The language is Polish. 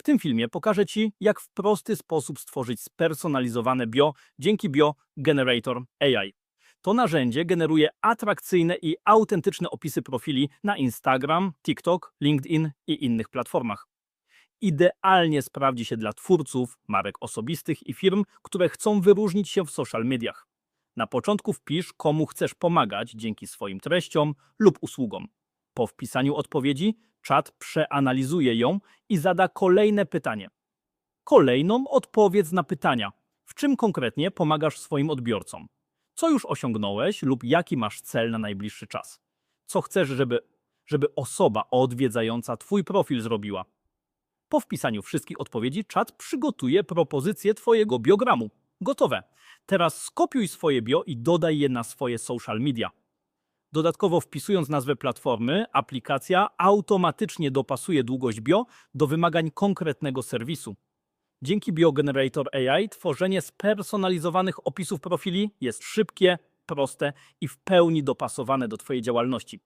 W tym filmie pokażę Ci, jak w prosty sposób stworzyć spersonalizowane bio dzięki Bio Generator AI. To narzędzie generuje atrakcyjne i autentyczne opisy profili na Instagram, TikTok, LinkedIn i innych platformach. Idealnie sprawdzi się dla twórców, marek osobistych i firm, które chcą wyróżnić się w social mediach. Na początku wpisz, komu chcesz pomagać dzięki swoim treściom lub usługom. Po wpisaniu odpowiedzi, czat przeanalizuje ją i zada kolejne pytanie. Kolejną odpowiedz na pytania. W czym konkretnie pomagasz swoim odbiorcom? Co już osiągnąłeś lub jaki masz cel na najbliższy czas? Co chcesz, żeby, żeby osoba odwiedzająca Twój profil zrobiła? Po wpisaniu wszystkich odpowiedzi czat przygotuje propozycję Twojego biogramu. Gotowe. Teraz skopiuj swoje bio i dodaj je na swoje social media. Dodatkowo wpisując nazwę platformy, aplikacja automatycznie dopasuje długość bio do wymagań konkretnego serwisu. Dzięki BioGenerator AI tworzenie spersonalizowanych opisów profili jest szybkie, proste i w pełni dopasowane do Twojej działalności.